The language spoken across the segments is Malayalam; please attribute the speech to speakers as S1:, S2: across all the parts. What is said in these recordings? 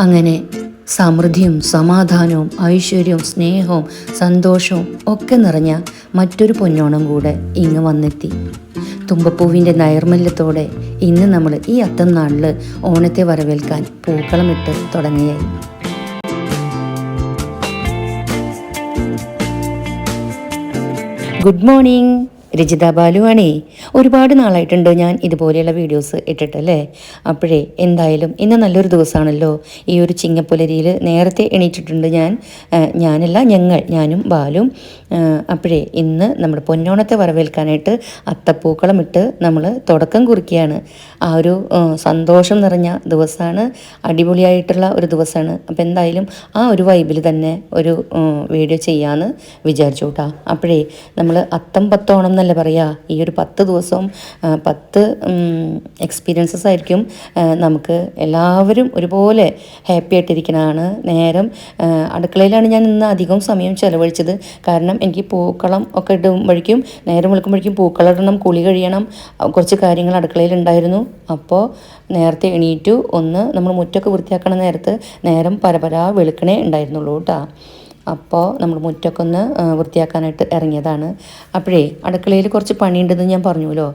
S1: അങ്ങനെ സമൃദ്ധിയും സമാധാനവും ഐശ്വര്യവും സ്നേഹവും സന്തോഷവും ഒക്കെ നിറഞ്ഞ മറ്റൊരു പൊന്നോണം കൂടെ ഇങ്ങ് വന്നെത്തി. തുമ്പപ്പൂവിന്റെ നൈർമല്യത്തോടെ ഇന്ന് നമ്മൾ ഈ അത്തം നാളിൽ ഓണത്തെ വരവേൽക്കാൻ പൂക്കളമിട്ട് തുടങ്ങിയായി. Good morning. രജിത ബാലുവാണേ. ഒരുപാട് നാളായിട്ടുണ്ട് ഞാൻ ഇതുപോലെയുള്ള വീഡിയോസ് ഇട്ടിട്ടല്ലേ? അപ്പോഴേ എന്തായാലും ഇന്ന് നല്ലൊരു ദിവസമാണല്ലോ. ഈ ഒരു ചിങ്ങപ്പുലരിയിൽ നേരത്തെ എണീറ്റിട്ടുണ്ട് ഞാൻ. ഞാനല്ല ഞങ്ങൾ ഞാനും ബാലും. അപ്പോഴേ ഇന്ന് നമ്മുടെ പൊന്നോണത്തെ വരവേൽക്കാനായിട്ട് അത്തപ്പൂക്കളം ഇട്ട് നമ്മൾ തുടക്കം കുറിക്കുകയാണ്. ആ ഒരു സന്തോഷം നിറഞ്ഞ ദിവസമാണ്. അടിപൊളിയായിട്ടുള്ള ഒരു ദിവസമാണ്. അപ്പോൾ എന്തായാലും ആ ഒരു വൈബിൽ തന്നെ ഒരു വീഡിയോ ചെയ്യാമെന്ന് വിചാരിച്ചു കേട്ടോ. അപ്പോഴേ നമ്മൾ അത്തം പത്തോണം പറയുക ഈ ഒരു പത്ത് ദിവസവും പത്ത് എക്സ്പീരിയൻസസ് ആയിരിക്കും നമുക്ക് എല്ലാവരും ഒരുപോലെ ഹാപ്പി ആയിട്ടിരിക്കണതാണ് നേരം. അടുക്കളയിലാണ് ഞാൻ ഇന്ന് അധികം സമയം ചെലവഴിച്ചത്. കാരണം എനിക്ക് പൂക്കളം ഒക്കെ ഇടുമ്പോഴേക്കും നേരം വിളിക്കുമ്പോഴേക്കും പൂക്കളം ഇടണം കുളി കഴിയണം കുറച്ച് കാര്യങ്ങൾ അടുക്കളയിൽ ഉണ്ടായിരുന്നു. അപ്പോൾ നേരത്തെ എണീറ്റു ഒന്ന് നമ്മൾ മുറ്റൊക്കെ വൃത്തിയാക്കണ നേരത്ത് നേരം പരപരാ വെളുക്കണേ ഉണ്ടായിരുന്നുള്ളൂ കേട്ടോ അപ്പോൾ നമ്മൾ മുറ്റൊക്കെ ഒന്ന് വൃത്തിയാക്കാനായിട്ട് ഇറങ്ങിയതാണ്. അപ്പോഴേ അടുക്കളയിൽ കുറച്ച് പണിയുണ്ടെന്ന് ഞാൻ പറഞ്ഞുല്ലോ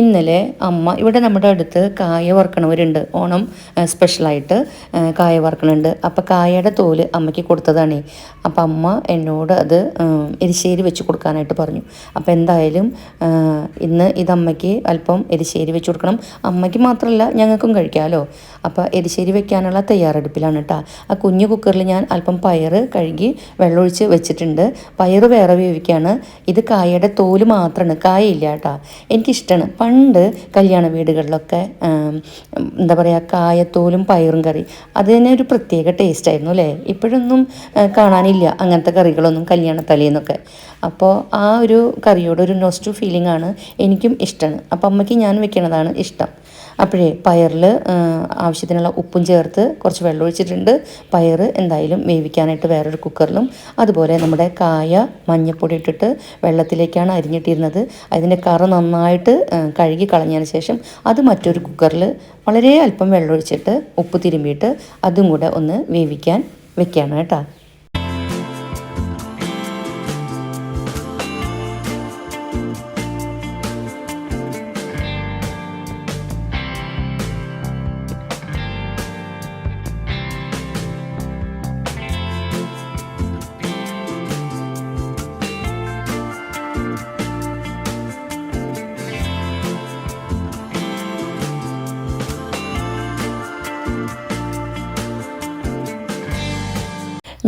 S1: ഇന്നലെ അമ്മ ഇവിടെ നമ്മുടെ അടുത്ത് കായ വറുക്കണവരുണ്ട്. ഓണം സ്പെഷ്യലായിട്ട് കായ വറുക്കണുണ്ട്. അപ്പോൾ കായയുടെ തോൽ അമ്മയ്ക്ക് കൊടുത്തതാണേ. അപ്പം അമ്മ എന്നോട് അത് എരിശ്ശേരി വെച്ച് കൊടുക്കാനായിട്ട് പറഞ്ഞു. അപ്പോൾ എന്തായാലും ഇന്ന് ഇത് അമ്മയ്ക്ക് അല്പം എരിശ്ശേരി വെച്ച് കൊടുക്കണം. അമ്മയ്ക്ക് മാത്രമല്ല ഞങ്ങൾക്കും കഴിക്കാമല്ലോ അപ്പോൾ എരിശ്ശേരി വെക്കാനുള്ള തയ്യാറെടുപ്പിലാണ് കേട്ടോ ആ കുഞ്ഞു കുക്കറിൽ ഞാൻ അല്പം പയറ് കഴുകി വെള്ളമൊഴിച്ച് വെച്ചിട്ടുണ്ട്. പയറ് വേറെ വേവിക്കുകയാണ് ഇത് കായയുടെ തോൽ മാത്രമാണ് കായയില്ല കേട്ടോ എനിക്കിഷ്ടമാണ് പണ്ട് കല്യാണ വീടുകളിലൊക്കെ എന്താ പറയുക കായത്തോലും പയറും കറി അത് തന്നെ ഒരു പ്രത്യേക ടേസ്റ്റ് ആയിരുന്നു അല്ലേ? ഇപ്പോഴൊന്നും കാണാനില്ല അങ്ങനത്തെ കറികളൊന്നും കല്യാണ തലേന്നൊക്കെ അപ്പോൾ ആ ഒരു കറിയോട് ഒരു നൊസ്റ്റു ഫീലിംഗ് ആണ് എനിക്കും ഇഷ്ടമാണ്. അപ്പോൾ അമ്മയ്ക്ക് ഞാൻ വെക്കുന്നതാണ് ഇഷ്ടം. അപ്പോഴേ പയറിൽ ആവശ്യത്തിനുള്ള ഉപ്പും ചേർത്ത് കുറച്ച് വെള്ളം ഒഴിച്ചിട്ടുണ്ട്. പയർ എന്തായാലും വേവിക്കാനായിട്ട് വേറൊരു കുക്കറിലും. അതുപോലെ നമ്മുടെ കായ മഞ്ഞൾപ്പൊടി ഇട്ടിട്ട് വെള്ളത്തിലേക്കാണ് അരിഞ്ഞിട്ടിരുന്നത്. അതിന്റെ കറ നന്നായിട്ട് കഴുകി കളഞ്ഞതിന് ശേഷം അത് മറ്റൊരു കുക്കറിൽ വളരെ അല്പം വെള്ളമൊഴിച്ചിട്ട് ഉപ്പ് തിരുമ്പിയിട്ട് അതും കൂടെ ഒന്ന് വേവിക്കാൻ വെക്കുകയാണ് കേട്ടോ.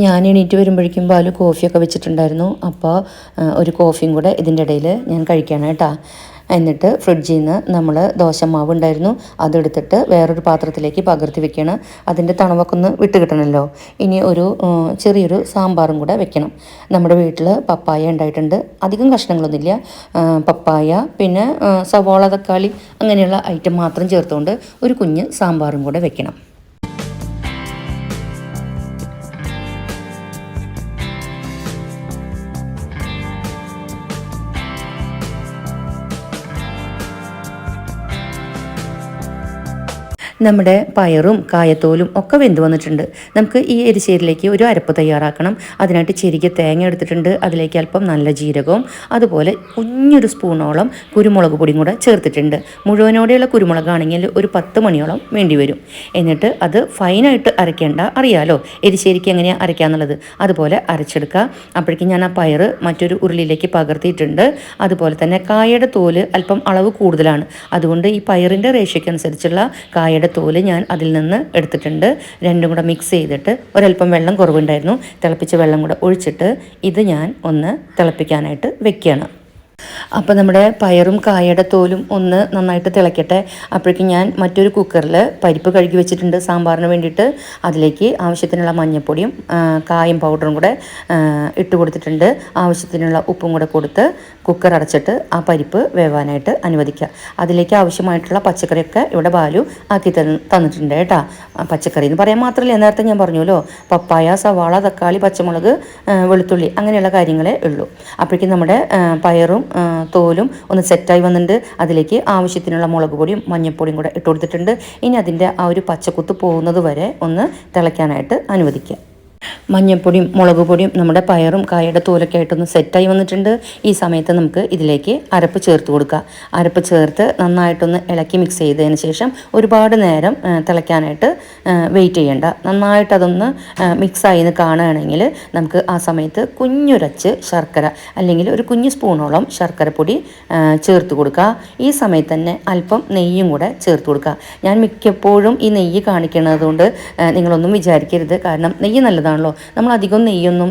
S1: ഞാൻ എണീറ്റ് വരുമ്പോഴേക്കും ബാലു കോഫിയൊക്കെ വെച്ചിട്ടുണ്ടായിരുന്നു. അപ്പോൾ ഒരു കോഫിയും കൂടെ ഇതിന്റെ ഇടയിൽ ഞാൻ കഴിക്കണം കേട്ടോ. എന്നിട്ട് ഫ്രിഡ്ജിൽ നിന്ന് നമ്മൾ ദോശമാവ് ഉണ്ടായിരുന്നു. അതെടുത്തിട്ട് വേറൊരു പാത്രത്തിലേക്ക് പകർത്തി വെക്കണം. അതിന്റെ തണവൊക്കെ ഒന്ന് വിട്ട് കിട്ടണമല്ലോ ഇനി ഒരു ചെറിയൊരു സാമ്പാറും കൂടെ വെക്കണം. നമ്മുടെ വീട്ടിൽ പപ്പായ ഉണ്ടായിട്ടുണ്ട്. അധികം കഷ്ണങ്ങളൊന്നുമില്ല. പപ്പായ പിന്നെ സവാള തക്കാളി അങ്ങനെയുള്ള ഐറ്റം മാത്രം ചേർത്തുകൊണ്ട് ഒരു കുഞ്ഞ് സാമ്പാറും കൂടെ വെക്കണം. നമ്മുടെ പയറും കായത്തോലും ഒക്കെ വെന്ത് വന്നിട്ടുണ്ട്. നമുക്ക് ഈ എരിശ്ശേരിലേക്ക് ഒരു അരപ്പ് തയ്യാറാക്കണം. അതിനായിട്ട് ചെരിക തേങ്ങ എടുത്തിട്ടുണ്ട്. അതിലേക്ക് അല്പം നല്ല ജീരകവും അതുപോലെ കുഞ്ഞൊരു സ്പൂണോളം കുരുമുളക് പൊടിയും കൂടെ ചേർത്തിട്ടുണ്ട്. മുഴുവനോടെയുള്ള കുരുമുളകാണെങ്കിൽ ഒരു പത്ത് മണിയോളം വേണ്ടി വരും. എന്നിട്ട് അത് ഫൈനായിട്ട് അരയ്ക്കേണ്ട അറിയാലോ എരിശ്ശേരിക്ക് എങ്ങനെയാണ് അരയ്ക്കാന്നുള്ളത്. അതുപോലെ അരച്ചെടുക്കുക. അപ്പോഴേക്കും ഞാൻ ആ പയറ് മറ്റൊരു ഉരുളിയിലേക്ക് പകർത്തിയിട്ടുണ്ട്. അതുപോലെ തന്നെ കായയുടെ തോൽ അല്പം അളവ് കൂടുതലാണ്. അതുകൊണ്ട് ഈ പയറിന്റെ റേഷ്യയ്ക്ക് അനുസരിച്ചുള്ള കായയുടെ തോൽ ഞാൻ അതിൽ നിന്ന് എടുത്തിട്ടുണ്ട്. രണ്ടും കൂടെ മിക്സ് ചെയ്തിട്ട് ഒരല്പം വെള്ളം കുറവുണ്ടായിരുന്നു. തിളപ്പിച്ച വെള്ളം കൂടെ ഒഴിച്ചിട്ട് ഇത് ഞാൻ ഒന്ന് തിളപ്പിക്കാനായിട്ട് വെക്കുകയാണ്. അപ്പോൾ നമ്മുടെ പയറും കായയുടെ തോലും ഒന്ന് നന്നായിട്ട് തിളയ്ക്കട്ടെ അപ്പോഴേക്കും ഞാൻ മറ്റൊരു കുക്കറിൽ പരിപ്പ് കഴുകി വെച്ചിട്ടുണ്ട്. സാമ്പാറിന് വേണ്ടിയിട്ട് അതിലേക്ക് ആവശ്യത്തിനുള്ള മഞ്ഞൾപ്പൊടിയും കായും പൗഡറും കൂടെ ഇട്ട് കൊടുത്തിട്ടുണ്ട്. ആവശ്യത്തിനുള്ള ഉപ്പും കൂടെ കൊടുത്ത് കുക്കർ അടച്ചിട്ട് ആ പരിപ്പ് വേവാനായിട്ട് അനുവദിക്കുക. അതിലേക്ക് ആവശ്യമായിട്ടുള്ള പച്ചക്കറിയൊക്കെ ഇവിടെ ബാലു ആക്കി തന്ന് തന്നിട്ടുണ്ട് കേട്ടോ. പച്ചക്കറി എന്ന് പറയാൻ മാത്രമല്ല നേരത്തെ ഞാൻ പറഞ്ഞല്ലോ പപ്പായ സവാള തക്കാളി പച്ചമുളക് വെളുത്തുള്ളി അങ്ങനെയുള്ള കാര്യങ്ങളെ ഉള്ളൂ. അപ്പോഴേക്കും നമ്മുടെ പയറും തോലും ഒന്ന് സെറ്റായി വന്നിട്ടുണ്ട്. അതിലേക്ക് ആവശ്യത്തിനുള്ള മുളക് പൊടിയും മഞ്ഞൾപ്പൊടിയും കൂടെ ഇട്ട് കൊടുത്തിട്ടുണ്ട്. ഇനി അതിന്റെ ആ ഒരു പച്ചക്കുത്ത് പോകുന്നത് വരെ ഒന്ന് തിളയ്ക്കാനായിട്ട് അനുവദിക്കുക. മഞ്ഞൾപ്പൊടിയും മുളക് പൊടിയും നമ്മുടെ പയറും കായയുടെ തോലൊക്കെ ആയിട്ടൊന്ന് സെറ്റായി വന്നിട്ടുണ്ട്. ഈ സമയത്ത് നമുക്ക് ഇതിലേക്ക് അരപ്പ് ചേർത്ത് കൊടുക്കുക അരപ്പ് ചേർത്ത് നന്നായിട്ടൊന്ന് ഇളക്കി മിക്സ് ചെയ്തതിന് ശേഷം ഒരുപാട് നേരം തിളയ്ക്കാനായിട്ട് വെയിറ്റ് ചെയ്യേണ്ട. നന്നായിട്ട് അതൊന്ന് മിക്സായി എന്ന് കാണുകയാണെങ്കിൽ നമുക്ക് ആ സമയത്ത് കുഞ്ഞുരച്ച് ശർക്കര അല്ലെങ്കിൽ ഒരു കുഞ്ഞു സ്പൂണോളം ശർക്കര പൊടി ചേർത്ത് കൊടുക്കുക. ഈ സമയത്ത് തന്നെ അല്പം നെയ്യും കൂടെ ചേർത്ത് കൊടുക്കുക. ഞാൻ മിക്കപ്പോഴും ഈ നെയ്യ് കാണിക്കുന്നത് കൊണ്ട് നിങ്ങളൊന്നും വിചാരിക്കരുത്. കാരണം നെയ്യ് നല്ലതാണല്ലോ നമ്മൾ അധികം നെയ്യൊന്നും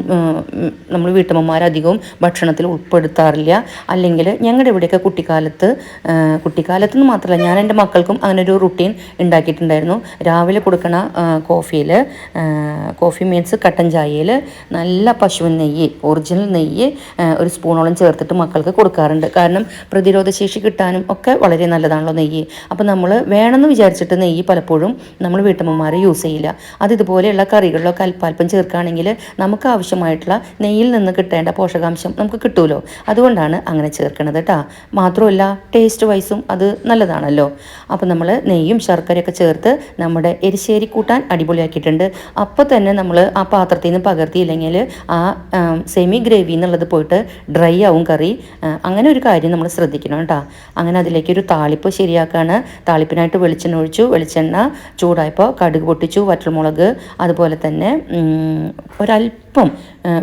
S1: നമ്മൾ വീട്ടമ്മമാരധികവും ഭക്ഷണത്തിൽ ഉൾപ്പെടുത്താറില്ല. അല്ലെങ്കിൽ ഞങ്ങളുടെ ഇവിടെയൊക്കെ കുട്ടിക്കാലത്ത് കുട്ടിക്കാലത്ത് മാത്രമല്ല ഞാൻ എന്റെ മക്കൾക്കും അങ്ങനെ ഒരു റുട്ടീൻ ഉണ്ടാക്കിയിട്ടുണ്ടായിരുന്നു രാവിലെ കൊടുക്കണ കോഫിയിൽ കോഫി മീൻസ് കട്ടൻ ചായയിൽ നല്ല പശുവിൻ നെയ്യ് ഒറിജിനൽ നെയ്യ് ഒരു സ്പൂണോളം ചേർത്തിട്ട് മക്കൾക്ക് കൊടുക്കാറുണ്ട്. കാരണം പ്രതിരോധശേഷി കിട്ടാനും ഒക്കെ വളരെ നല്ലതാണല്ലോ നെയ്യ്. അപ്പോൾ നമ്മൾ വേണമെന്ന് വിചാരിച്ചിട്ട് നെയ്യ് പലപ്പോഴും നമ്മൾ വീട്ടമ്മമാർ യൂസ് ചെയ്യില്ല. അത് ഇതുപോലെയുള്ള കറികളിലൊക്കെ അല്പാൽപ്പം ചേർക്കുകയാണെങ്കിൽ നമുക്ക് ആവശ്യമായിട്ടുള്ള നെയ്യിൽ നിന്ന് കിട്ടേണ്ട പോഷകാംശം നമുക്ക് കിട്ടുമല്ലോ അതുകൊണ്ടാണ് അങ്ങനെ ചേർക്കണത് കേട്ടോ മാത്രമല്ല ടേസ്റ്റ് വൈസും അത് നല്ലതാണല്ലോ. അപ്പോൾ നമ്മൾ നെയ്യും ശർക്കരയൊക്കെ ചേർത്ത് നമ്മുടെ എരിശ്ശേരി കൂട്ടാൻ അടിപൊളിയാക്കിയിട്ടുണ്ട്. അപ്പോൾ തന്നെ നമ്മൾ ആ പാത്രത്തിൽ നിന്ന് പകർത്തിയില്ലെങ്കിൽ ആ സെമി ഗ്രേവി എന്നുള്ളത് പോയിട്ട് ഡ്രൈ ആവും കറി. അങ്ങനെ ഒരു കാര്യം നമ്മൾ ശ്രദ്ധിക്കണം കേട്ടോ അങ്ങനെ അതിലേക്ക് ഒരു താളിപ്പ് ശരിയാക്കാണ്. താളിപ്പിനായിട്ട് വെളിച്ചെണ്ണ ഒഴിച്ചു. വെളിച്ചെണ്ണ ചൂടായപ്പോൾ കടുക് പൊട്ടിച്ചു. വറ്റൽമുളക്. അതുപോലെ തന്നെ ഒരല്പം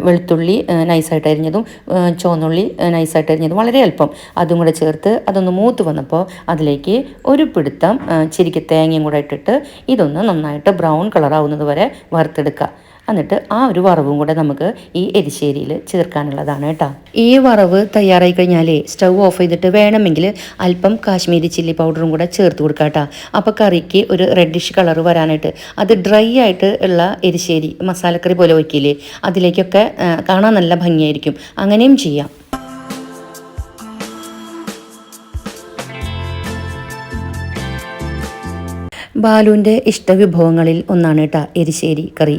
S1: വെളുത്തുള്ളി നൈസായിട്ട് അരിഞ്ഞതും ചുവന്നുള്ളി നൈസായിട്ട് അരിഞ്ഞതും വളരെ അല്പം അതും കൂടെ ചേർത്ത് അതൊന്ന് മൂത്ത് വന്നപ്പോൾ അതിലേക്ക് ഒരു പിടുത്തം ചിരിക്ക് തേങ്ങയും കൂടെ ഇട്ടിട്ട് ഇതൊന്ന് നന്നായിട്ട് ബ്രൗൺ കളറാവുന്നത് വരെ വറുത്തെടുക്കുക. എന്നിട്ട് ആ ഒരു വറവും കൂടെ നമുക്ക് ഈ എരിശ്ശേരിയിൽ ചേർക്കാനുള്ളതാണ് കേട്ടോ. ഈ വറവ് തയ്യാറായി കഴിഞ്ഞാലേ സ്റ്റൗ ഓഫ് ചെയ്തിട്ട് വേണമെങ്കിൽ അല്പം കാശ്മീരി ചില്ലി പൗഡറും കൂടെ ചേർത്ത് കൊടുക്കാം കേട്ടോ. അപ്പോൾ കറിക്ക് ഒരു റെഡിഷ് കളർ വരാനായിട്ട് അത് ഡ്രൈ ആയിട്ട് ഉള്ള എരിശ്ശേരി മസാലക്കറി പോലെ വയ്ക്കില്ലേ അതിലേക്കൊക്കെ കാണാൻ നല്ല ഭംഗിയായിരിക്കും. അങ്ങനെയും ചെയ്യാം. ബാലുവിന്റെ ഇഷ്ടവിഭവങ്ങളിൽ ഒന്നാണ് കേട്ടോ എരിശ്ശേരി കറി.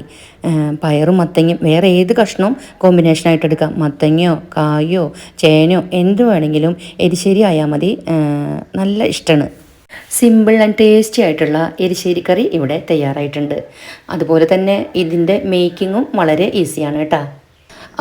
S1: പയറും മത്തങ്ങയും വേറെ ഏത് കഷ്ണവും കോമ്പിനേഷനായിട്ട് എടുക്കാം. മത്തങ്ങയോ കായോ ചേനയോ എന്ത് വേണമെങ്കിലും എരിശ്ശേരി ആയാൽ മതി. നല്ല ഇഷ്ടമാണ്. സിമ്പിൾ ആൻഡ് ടേസ്റ്റി ആയിട്ടുള്ള എരിശ്ശേരി കറി ഇവിടെ തയ്യാറായിട്ടുണ്ട്. അതുപോലെ തന്നെ ഇതിന്റെ മേക്കിങ്ങും വളരെ ഈസിയാണ് കേട്ടോ.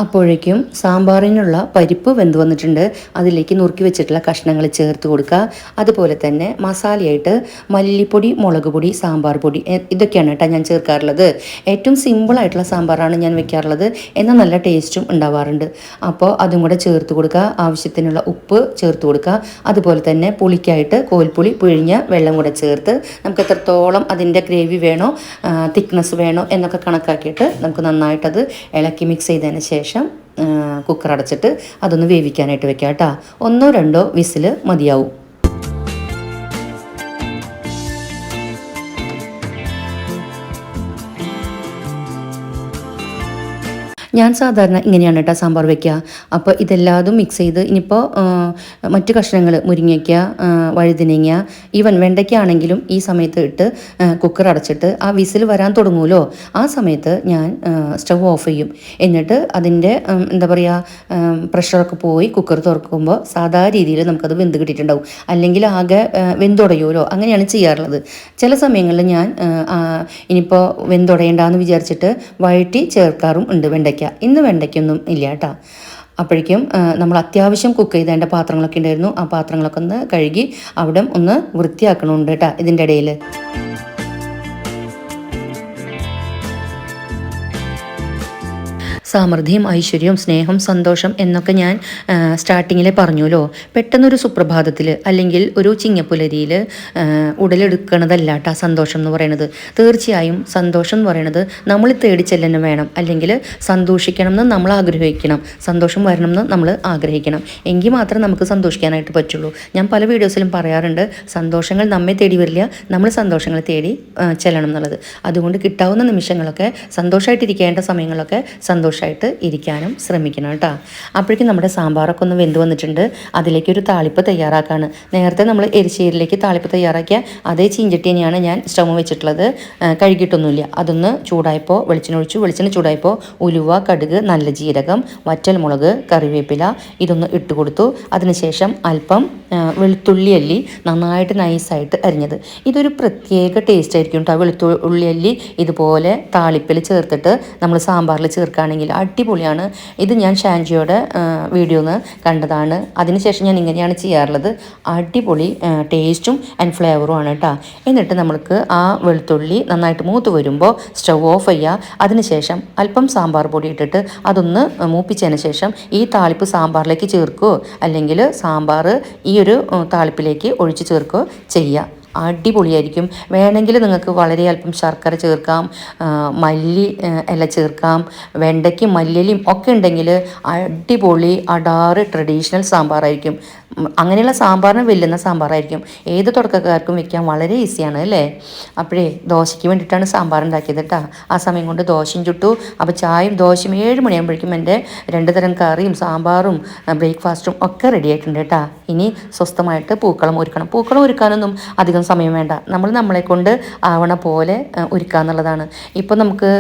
S1: അപ്പോഴേക്കും സാമ്പാറിനുള്ള പരിപ്പ് വെന്ത് വന്നിട്ടുണ്ട്. അതിലേക്ക് നുറുക്കി വെച്ചിട്ടുള്ള കഷ്ണങ്ങൾ ചേർത്ത് കൊടുക്കുക. അതുപോലെ തന്നെ മസാലയായിട്ട് മല്ലിപ്പൊടി മുളക് പൊടി സാമ്പാർ പൊടി ഇതൊക്കെയാണ് കേട്ടോ ഞാൻ ചേർക്കാറുള്ളത്. ഏറ്റവും സിമ്പിളായിട്ടുള്ള സാമ്പാറാണ് ഞാൻ വെക്കാറുള്ളത്. എന്നാൽ നല്ല ടേസ്റ്റും ഉണ്ടാവാറുണ്ട്. അപ്പോൾ അതും കൂടെ ചേർത്ത് കൊടുക്കുക. ആവശ്യത്തിനുള്ള ഉപ്പ് ചേർത്ത് കൊടുക്കുക. അതുപോലെ തന്നെ പുളിക്കായിട്ട് കോൽപ്പുളി പിഴിഞ്ഞ വെള്ളം കൂടെ ചേർത്ത് നമുക്ക് എത്രത്തോളം അതിന്റെ ഗ്രേവി വേണോ തിക്നെസ് വേണോ എന്നൊക്കെ കണക്കാക്കിയിട്ട് നമുക്ക് നന്നായിട്ടത് ഇളക്കി മിക്സ് ചെയ്തതിന് ശേഷം കുക്കർ അടച്ചിട്ട് അതൊന്ന് വേവിക്കാനായിട്ട് വെക്കാം കേട്ടോ. ഒന്നോ രണ്ടോ വിസിൽ മതിയാവും. ഞാൻ സാധാരണ ഇങ്ങനെയാണ് കേട്ടോ സാമ്പാർ വെക്കുക. അപ്പോൾ ഇതെല്ലാതും മിക്സ് ചെയ്ത് ഇനിയിപ്പോൾ മറ്റ് കഷ്ണങ്ങൾ മുരിങ്ങയ്ക്ക വഴുതിനങ്ങ ഈവൻ വെണ്ടയ്ക്ക ആണെങ്കിലും ഈ സമയത്ത് ഇട്ട് കുക്കർ അടച്ചിട്ട് ആ വിസിൽ വരാൻ തുടങ്ങുമല്ലോ. ആ സമയത്ത് ഞാൻ സ്റ്റവ് ഓഫ് ചെയ്യും. എന്നിട്ട് അതിന്റെ എന്താ പറയുക പ്രഷറൊക്കെ പോയി കുക്കർ തുറക്കുമ്പോൾ സാധാ രീതിയിൽ നമുക്കത് വെന്ത് കിട്ടിയിട്ടുണ്ടാവും. അല്ലെങ്കിൽ ആകെ വെന്തുടയുമല്ലോ. അങ്ങനെയാണ് ചെയ്യാറുള്ളത്. ചില സമയങ്ങളിൽ ഞാൻ ഇനിയിപ്പോൾ വെന്തുടയേണ്ടെന്ന് വിചാരിച്ചിട്ട് വഴറ്റി ചേർക്കാറും ഉണ്ട് വെണ്ടയ്ക്ക. ഇന്ന് വെണ്ടയ്ക്കൊന്നും ഇല്ല കേട്ടോ അപ്പോഴേക്കും നമ്മൾ അത്യാവശ്യം കുക്ക് ചെയ്തേണ്ട പാത്രങ്ങളൊക്കെ ഉണ്ടായിരുന്നു. ആ പാത്രങ്ങളൊക്കെ ഒന്ന് കഴുകി അവിടെ ഒന്ന് വൃത്തിയാക്കണമുണ്ട് കേട്ടോ ഇതിന്റെ ഇടയിൽ. സമൃദ്ധിയും ഐശ്വര്യവും സ്നേഹം സന്തോഷം എന്നൊക്കെ ഞാൻ സ്റ്റാർട്ടിങ്ങിലെ പറഞ്ഞുല്ലോ പെട്ടെന്നൊരു സുപ്രഭാതത്തിൽ അല്ലെങ്കിൽ ഒരു ചിങ്ങപ്പുലരിയിൽ ഉടലെടുക്കണതല്ല കേട്ടോ സന്തോഷം എന്ന് പറയുന്നത് തീർച്ചയായും സന്തോഷം എന്ന് പറയുന്നത് നമ്മൾ തേടി ചെല്ലണം വേണം. അല്ലെങ്കിൽ സന്തോഷിക്കണം എന്ന് നമ്മൾ ആഗ്രഹിക്കണം. സന്തോഷം വരണം എന്ന് നമ്മൾ ആഗ്രഹിക്കണം. എങ്കിൽ മാത്രമേ നമുക്ക് സന്തോഷിക്കാനായിട്ട് പറ്റുള്ളൂ. ഞാൻ പല വീഡിയോസിലും പറയാറുണ്ട് സന്തോഷങ്ങൾ നമ്മെ തേടി വരില്ല. നമ്മൾ സന്തോഷങ്ങൾ തേടി ചെല്ലണം എന്നുള്ളത്. അതുകൊണ്ട് കിട്ടാവുന്ന നിമിഷങ്ങളൊക്കെ സന്തോഷമായിട്ടിരിക്കേണ്ട സമയങ്ങളൊക്കെ സന്തോഷമായിട്ട് സന്തോഷമായിട്ട് ഇരിക്കാനും ശ്രമിക്കണം കേട്ടോ. അപ്പോഴേക്കും നമ്മുടെ സാമ്പാറൊക്കെ ഒന്ന് വെന്ത് വന്നിട്ടുണ്ട്. അതിലേക്ക് ഒരു താളിപ്പ് തയ്യാറാക്കാണ്. നേരത്തെ നമ്മൾ എരിശ്ശേരിയിലേക്ക് താളിപ്പ് തയ്യാറാക്കിയ അതേ ചീഞ്ചട്ടി തന്നെയാണ് ഞാൻ സ്റ്റവ് വെച്ചിട്ടുള്ളത്. കഴുകിയിട്ടൊന്നുമില്ല. അതൊന്ന് ചൂടായപ്പോൾ വെളിച്ചെണ്ണ ഒഴിച്ചു. വെളിച്ചെണ്ണ ചൂടായപ്പോൾ ഉലുവ കടുക് നല്ല ജീരകം വറ്റൽ മുളക് കറിവേപ്പില ഇതൊന്ന് ഇട്ട് കൊടുത്തു. അതിനുശേഷം അല്പം വെളുത്തുള്ളി അല്ലി നന്നായിട്ട് നൈസായിട്ട് അരിഞ്ഞത്. ഇതൊരു പ്രത്യേക ടേസ്റ്റ് ആയിരിക്കും കേട്ടോ. വെളുത്തുള്ളി അല്ലി ഇതുപോലെ താളിപ്പിൽ ചേർത്തിട്ട് നമ്മൾ സാമ്പാറിൽ ചേർക്കുകയാണെങ്കിൽ അടിപൊളിയാണ്. ഇത് ഞാൻ ഷാൻജിയുടെ വീഡിയോ ഒന്ന് കണ്ടതാണ്. അതിനുശേഷം ഞാൻ ഇങ്ങനെയാണ് ചെയ്യാറുള്ളത്. അടിപൊളി ടേസ്റ്റും ആൻഡ് ഫ്ലേവറും ആണ് കേട്ടോ എന്നിട്ട് നമ്മൾക്ക് ആ വെളുത്തുള്ളി നന്നായിട്ട് മൂത്ത് വരുമ്പോൾ സ്റ്റവ് ഓഫ് ചെയ്യുക അതിനുശേഷം അല്പം സാമ്പാർ പൊടി ഇട്ടിട്ട് അതൊന്ന് മൂപ്പിച്ചതിന് ശേഷം ഈ താളിപ്പ് സാമ്പാറിലേക്ക് ചേർക്കുകയോ അല്ലെങ്കിൽ സാമ്പാർ ഈ ഒരു താളിപ്പിലേക്ക് ഒഴിച്ച് ചേർക്കുകയോ ചെയ്യുക അടിപൊളിയായിരിക്കും. വേണമെങ്കിൽ നിങ്ങൾക്ക് വളരെ അല്പം ശർക്കര ചേർക്കാം മല്ലി ഇല ചേർക്കാം വെണ്ടയ്ക്കും മല്ലിയിലും ഒക്കെ ഉണ്ടെങ്കിൽ അടിപൊളി അടാറ് ട്രഡീഷണൽ സാമ്പാറായിരിക്കും. അങ്ങനെയുള്ള സാമ്പാറിന് വെല്ലുന്ന സാമ്പാറായിരിക്കും. ഏത് തുടക്കക്കാർക്കും വെക്കാൻ വളരെ ഈസിയാണ് അല്ലേ? അപ്പോഴേ ദോശയ്ക്ക് വേണ്ടിയിട്ടാണ് സാമ്പാർ ഉണ്ടാക്കിയത് കേട്ടോ. ആ സമയം കൊണ്ട് ദോശയും ചുട്ടു. അപ്പോൾ ചായയും ദോശയും ഏഴ് മണിയാകുമ്പോഴേക്കും എന്റെ രണ്ട് തരം കറിയും സാമ്പാറും ബ്രേക്ക്ഫാസ്റ്റും ഒക്കെ റെഡി ആയിട്ടുണ്ട് കേട്ടോ. ഇനി സ്വസ്ഥമായിട്ട് പൂക്കളം ഒരുക്കണം. പൂക്കളം ഒരുക്കാനൊന്നും അധികം സമയം വേണ്ട. നമ്മൾ നമ്മളെ കൊണ്ട് ആവണ പോലെ ഒരുക്കുക എന്നുള്ളതാണ്. ഇപ്പോൾ നമുക്ക്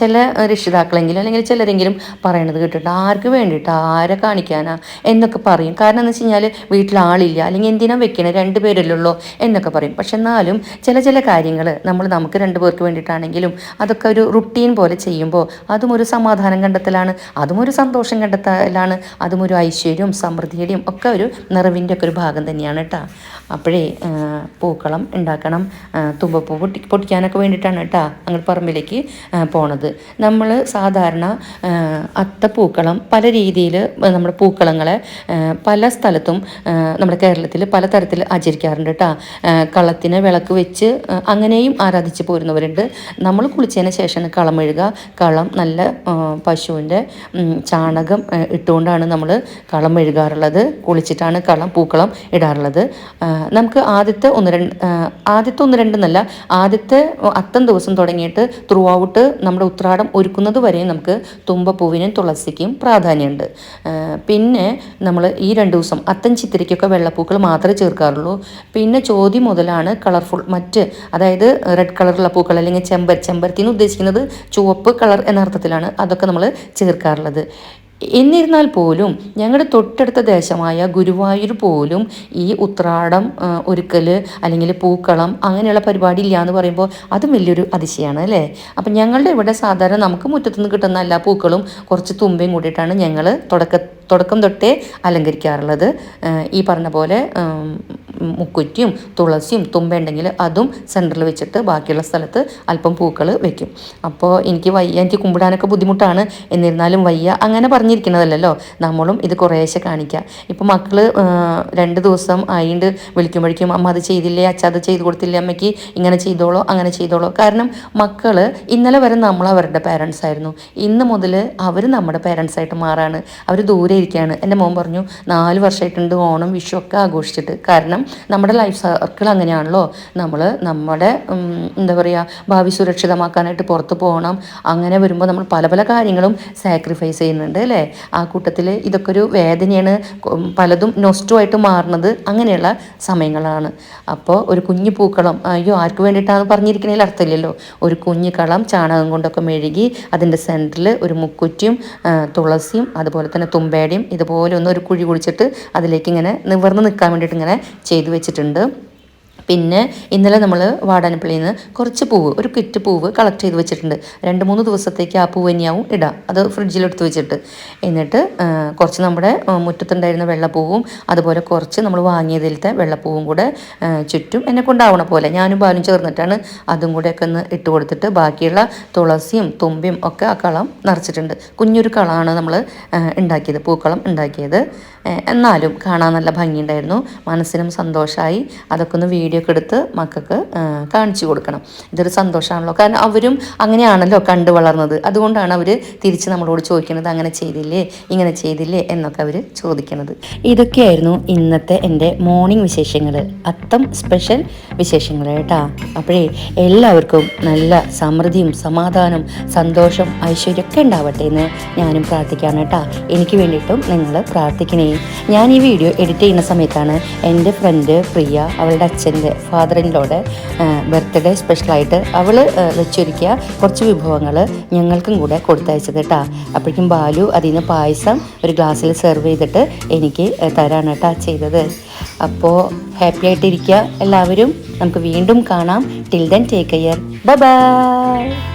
S1: ചില രക്ഷിതാക്കളെങ്കിലും അല്ലെങ്കിൽ ചിലരെങ്കിലും പറയണത് കേട്ടിട്ട് ആർക്ക് വേണ്ടിയിട്ട് ആരെ കാണിക്കാനാ? എന്നൊക്കെ പറയും. കാരണം എന്ന് വെച്ച് കഴിഞ്ഞാൽ വീട്ടിൽ ആളില്ല. അല്ലെങ്കിൽ എന്തിനാ വെക്കണേ? രണ്ട് പേരല്ലേ ഉള്ളൂ എന്നൊക്കെ പറയും. പക്ഷെ എന്നാലും ചില ചില കാര്യങ്ങൾ നമ്മൾ നമുക്ക് രണ്ട് പേർക്ക് വേണ്ടിയിട്ടാണെങ്കിലും അതൊക്കെ ഒരു റുട്ടീൻ പോലെ ചെയ്യുമ്പോൾ അതും ഒരു സമാധാനം കണ്ടെത്തലാണ്. അതും ഒരു സന്തോഷം കണ്ടെത്തലാണ്. അതും ഒരു ഐശ്വര്യവും സമൃദ്ധിയുടെയും ഒക്കെ ഒരു നിറവിന്റെ ഒക്കെ ഒരു ഭാഗം തന്നെയാണ് കേട്ടോ. അപ്പോഴേ ആ, പൂക്കളം ഉണ്ടാക്കണം തുമ്പപ്പൂ പൊട്ടി പൊട്ടിക്കാനൊക്കെ വേണ്ടിയിട്ടാണ് കേട്ടോ അങ്ങനെ പറമ്പിലേക്ക് പോണത്. നമ്മൾ സാധാരണ അത്തപ്പൂക്കളം പല രീതിയിൽ നമ്മുടെ പൂക്കളങ്ങളെ പല സ്ഥലത്തും നമ്മുടെ കേരളത്തിൽ പല തരത്തിൽ ആചരിക്കാറുണ്ട് കേട്ടോ. കളത്തിന് വിളക്ക് വെച്ച് അങ്ങനെയും ആരാധിച്ച് പോരുന്നവരുണ്ട്. നമ്മൾ കുളിച്ചതിന് ശേഷം കളം മെഴുകുക കളം നല്ല പശുവിന്റെ ചാണകം ഇട്ടുകൊണ്ടാണ് നമ്മൾ കളം എഴുകാറുള്ളത് കുളിച്ചിട്ടാണ് കളം പൂക്കളം ഇടാറുള്ളത്. നമുക്ക് ആദ്യത്തെ ഒന്ന് രണ്ട് ആദ്യത്തെ ഒന്ന് രണ്ടെന്നല്ല ആദ്യത്തെ അത്തം ദിവസം തുടങ്ങിയിട്ട് ത്രൂ ഔട്ട് നമ്മുടെ ഉത്രാടം ഒരുക്കുന്നത് വരെ നമുക്ക് തുമ്പപ്പൂവിനും തുളസിക്കും പ്രാധാന്യമുണ്ട്. പിന്നെ നമ്മൾ ഈ രണ്ട് ദിവസം അത്തം ചിത്തിരിക്കൊക്കെ വെള്ളപ്പൂക്കൾ മാത്രമേ ചേർക്കാറുള്ളൂ. പിന്നെ ചോതി മുതലാണ് കളർഫുൾ മറ്റ് അതായത് റെഡ് കളറുള്ള പൂക്കൾ അല്ലെങ്കിൽ ചെമ്പർ ചെമ്പരത്തി എന്ന് ഉദ്ദേശിക്കുന്നത് ചുവപ്പ് കളർ എന്ന അർത്ഥത്തിലാണ് അതൊക്കെ നമ്മൾ ചേർക്കാറുള്ളത്. എന്നിരുന്നാൽ പോലും ഞങ്ങളുടെ തൊട്ടടുത്ത ദേശമായ ഗുരുവായൂർ പോലും ഈ ഉത്രാടം ഒരുക്കൽ അല്ലെങ്കിൽ പൂക്കളം അങ്ങനെയുള്ള പരിപാടി ഇല്ല എന്ന് പറയുമ്പോൾ അതും വലിയൊരു അതിശയമാണ് അല്ലേ? അപ്പം ഞങ്ങളുടെ ഇവിടെ സാധാരണ നമുക്ക് മുറ്റത്തുനിന്ന് കിട്ടുന്ന എല്ലാ പൂക്കളും കുറച്ച് തുമ്പയും കൂടിയിട്ടാണ് ഞങ്ങൾ തുടക്ക തുടക്കം തൊട്ടേ അലങ്കരിക്കാറുള്ളത്. ഈ പറഞ്ഞ പോലെ മുക്കുറ്റിയും തുളസിയും തുമ്പുണ്ടെങ്കിൽ അതും സെന്ററിൽ വെച്ചിട്ട് ബാക്കിയുള്ള സ്ഥലത്ത് അല്പം പൂക്കൾ വെക്കും. അപ്പോൾ എനിക്ക് വയ്യ എനിക്ക് കുമ്പിടാനൊക്കെ ബുദ്ധിമുട്ടാണ്. എന്നിരുന്നാലും വയ്യ അങ്ങനെ പറഞ്ഞിരിക്കുന്നതല്ലല്ലോ. നമ്മളും ഇത് കുറേശ്ശെ കാണിക്കുക ഇപ്പോൾ മക്കൾ രണ്ട് ദിവസം ആയിണ്ട് വിളിക്കുമ്പോഴേക്കും അമ്മ അത് ചെയ്തില്ലേ? അച്ഛ അത് ചെയ്ത് കൊടുത്തില്ലേ അമ്മയ്ക്ക്? ഇങ്ങനെ ചെയ്തോളോ അങ്ങനെ ചെയ്തോളോ? കാരണം മക്കൾ ഇന്നലെ വരെ നമ്മൾ അവരുടെ പാരൻസ് ആയിരുന്നു. ഇന്ന് മുതൽ അവർ നമ്മുടെ പാരൻസ് ആയിട്ട് മാറാണ്. അവർ ദൂരെ ഇരിക്കുകയാണ് എന്റെ മോൻ പറഞ്ഞു നാല് വർഷമായിട്ടുണ്ട് ഓണം വിഷു ഒക്കെ ആഘോഷിച്ചിട്ട്. കാരണം നമ്മുടെ ലൈഫ് സർക്കിൾ അങ്ങനെയാണല്ലോ. നമ്മൾ നമ്മുടെ എന്താ പറയുക ഭാവി സുരക്ഷിതമാക്കാനായിട്ട് പുറത്ത് പോകണം അങ്ങനെ വരുമ്പോൾ നമ്മൾ പല പല കാര്യങ്ങളും സാക്രിഫൈസ് ചെയ്യുന്നുണ്ട് അല്ലേ? ആ കൂട്ടത്തിൽ ഇതൊക്കെ ഒരു വേദനയാണ്. പലതും നൊസ്റ്റുമായിട്ട് മാറുന്നത് അങ്ങനെയുള്ള സമയങ്ങളാണ്. അപ്പോൾ ഒരു കുഞ്ഞു പൂക്കളം അയ്യോ ആർക്ക് വേണ്ടിയിട്ടാണ് പറഞ്ഞിരിക്കണതിൽ അർത്ഥമില്ലല്ലോ. ഒരു കുഞ്ഞു കളം ചാണകം കൊണ്ടൊക്കെ മെഴുകി അതിന്റെ സെന്ററിൽ ഒരു മുക്കുറ്റിയും തുളസിയും അതുപോലെ തന്നെ തുമ്പേടയും ഇതുപോലെ ഒന്ന് ഒരു കുഴി കുഴിച്ചിട്ട് അതിലേക്ക് ഇങ്ങനെ നിവർന്ന് നിൽക്കാൻ വേണ്ടിയിട്ട് ഇങ്ങനെ ചെയ്തു വെച്ചിട്ടുണ്ട്. പിന്നെ ഇന്നലെ നമ്മൾ വാടാനപ്പള്ളിയിൽ നിന്ന് കുറച്ച് പൂവ് ഒരു കിറ്റ് പൂവ് കളക്ട് ചെയ്ത് വെച്ചിട്ടുണ്ട്. രണ്ട് മൂന്ന് ദിവസത്തേക്ക് ആ പൂവ് തന്നെയാവും ഇടാം. അത് ഫ്രിഡ്ജിലെടുത്ത് വെച്ചിട്ട്. എന്നിട്ട് കുറച്ച് നമ്മുടെ മുറ്റത്തുണ്ടായിരുന്ന വെള്ളപ്പൂവും അതുപോലെ കുറച്ച് നമ്മൾ വാങ്ങിയതിലത്തെ വെള്ളപ്പൂവും കൂടെ ചുറ്റും എന്നെ കൊണ്ടാവണ പോലെ ഞാനും ബാലും ചേർന്നിട്ടാണ് അതും കൂടെ ഒക്കെ ഒന്ന് ഇട്ട് കൊടുത്തിട്ട് ബാക്കിയുള്ള തുളസിയും തുമ്പിയും ഒക്കെ ആ കളം നിറച്ചിട്ടുണ്ട്. കുഞ്ഞൊരു കളമാണ് നമ്മൾ ഉണ്ടാക്കിയത് പൂക്കളം ഉണ്ടാക്കിയത്. എന്നാലും കാണാൻ നല്ല ഭംഗിയുണ്ടായിരുന്നു. മനസ്സിനും സന്തോഷമായി അതൊക്കെ ഒന്ന് വീഡിയോ ഒക്കെ എടുത്ത് മക്കൾക്ക് കാണിച്ചു കൊടുക്കണം. ഇതൊരു സന്തോഷമാണല്ലോ. കാരണം അവരും അങ്ങനെയാണല്ലോ കണ്ടു വളർന്നത്. അതുകൊണ്ടാണ് അവർ തിരിച്ച് നമ്മളോട് ചോദിക്കുന്നത് അങ്ങനെ ചെയ്തില്ലേ? ഇങ്ങനെ ചെയ്തില്ലേ? എന്നൊക്കെ അവർ ചോദിക്കുന്നത് ഇതൊക്കെയായിരുന്നു ഇന്നത്തെ എന്റെ മോർണിംഗ് വിശേഷങ്ങൾ അത്തം സ്പെഷ്യൽ വിശേഷങ്ങൾ കേട്ടാ. അപ്പോഴേ എല്ലാവർക്കും നല്ല സമൃദ്ധിയും സമാധാനം സന്തോഷം ഐശ്വര്യമൊക്കെ ഉണ്ടാവട്ടെ എന്ന് ഞാനും പ്രാർത്ഥിക്കാണ് കേട്ടാ. എനിക്ക് വേണ്ടിയിട്ടും നിങ്ങൾ പ്രാർത്ഥിക്കണേ. ഞാൻ ഈ വീഡിയോ എഡിറ്റ് ചെയ്യുന്ന സമയത്താണ് എന്റെ ഫ്രണ്ട് പ്രിയ അവളുടെ അച്ഛന്റെ ഫാദറിന്റെ ബർത്ത്ഡേ സ്പെഷ്യലായിട്ട് അവൾ വെച്ചൊരുക്കിയ കുറച്ച് വിഭവങ്ങൾ ഞങ്ങൾക്കും കൂടെ കൊടുത്തയച്ചത് കേട്ടോ. അപ്പോഴേക്കും ബാലു അതിൽ നിന്ന് പായസം ഒരു ഗ്ലാസ്സിൽ സെർവ് ചെയ്തിട്ട് എനിക്ക് തരാണ് കേട്ടാ ചെയ്തത്. അപ്പോൾ ഹാപ്പി ആയിട്ടിരിക്കുക എല്ലാവരും. നമുക്ക് വീണ്ടും കാണാം. Till then take care bye bye